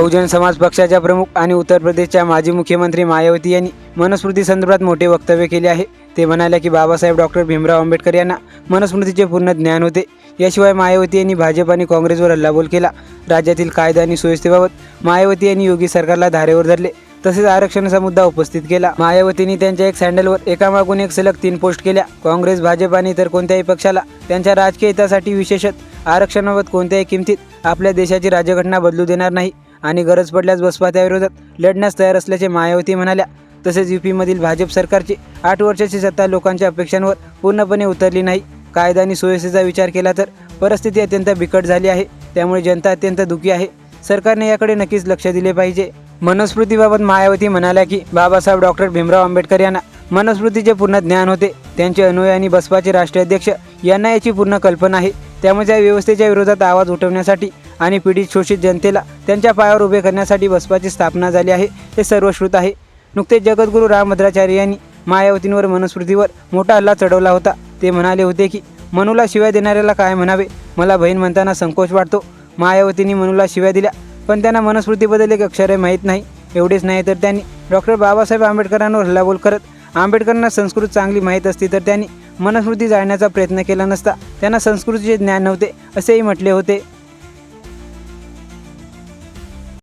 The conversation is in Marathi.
बहुजन समाज पक्षाच्या प्रमुख आणि उत्तर प्रदेशच्या माजी मुख्यमंत्री मायावती यांनी मनुस्मृती संदर्भात मोठे वक्तव्य केले आहे. ते म्हणाले की बाबासाहेब डॉक्टर भीमराव आंबेडकर यांना मनुस्मृतीचे पूर्ण ज्ञान होते. याशिवाय मायावती यांनी भाजप आणि काँग्रेसवर हल्लाबोल केला. राज्यातील कायदा आणि सुव्यवस्थेबाबत मायावती यांनी योगी सरकारला धारेवर धरले. तसेच आरक्षणाचा मुद्दा उपस्थित केला. मायावतींनी त्यांच्या एक सँडलवर एकामागून एक सलग तीन पोस्ट केल्या. काँग्रेस भाजप आणि इतर कोणत्याही पक्षाला त्यांच्या राजकीय हितासाठी विशेषत आरक्षणाबाबत कोणत्याही किमतीत आपल्या देशाची राज्यघटना बदलू देणार नाही. आणि गरज पडल्यास बसपा त्याविरोधात लढण्यास तयार असल्याचे मायावती म्हणाल्या. तसेच युपीमधील भाजप सरकारची आठ वर्षाची सत्ता लोकांच्या अपेक्षांवर पूर्णपणे उतरली नाही. कायदा आणि सुव्यवस्थेचा विचार केला तर परिस्थिती अत्यंत बिकट झाली आहे. त्यामुळे जनता अत्यंत दुखी आहे. सरकारने याकडे नक्कीच लक्ष दिले पाहिजे. मनुस्मृतीबाबत मायावती म्हणाल्या की बाबासाहेब डॉक्टर भीमराव आंबेडकर यांना मनुस्मृतीचे पूर्ण ज्ञान होते. त्यांचे अनुयायी आणि बसपाचे राष्ट्रीय अध्यक्ष यांना याची पूर्ण कल्पना आहे. त्यामुळे या व्यवस्थेच्या विरोधात आवाज उठवण्यासाठी आणि पीडित शोषित जनतेला त्यांच्या पायावर उभे करण्यासाठी बसपाची स्थापना झाली आहे. हे सर्वश्रुत आहे. नुकतेच जगद्गुरू रामभद्राचार्य यांनी मायावतींवर मनुस्मृतीवर मोठा हल्ला चढवला होता. ते म्हणाले होते की मनूला शिव्या देणाऱ्याला काय म्हणावे? मला बहीण म्हणताना संकोच वाटतो. मायावतींनी मनूला शिव्या दिल्या पण त्यांना मनुस्मृतीबद्दल एक अक्षरही माहीत नाही. एवढेच नाही तर त्यांनी डॉक्टर बाबासाहेब आंबेडकरांवर हल्लाबोल करत आंबेडकरांना संस्कृत चांगली माहीत असती तर त्यांनी मनुस्मृती जाळण्याचा प्रयत्न केला नसता. त्यांना संस्कृतीचे ज्ञान नव्हते असेही म्हटले होते.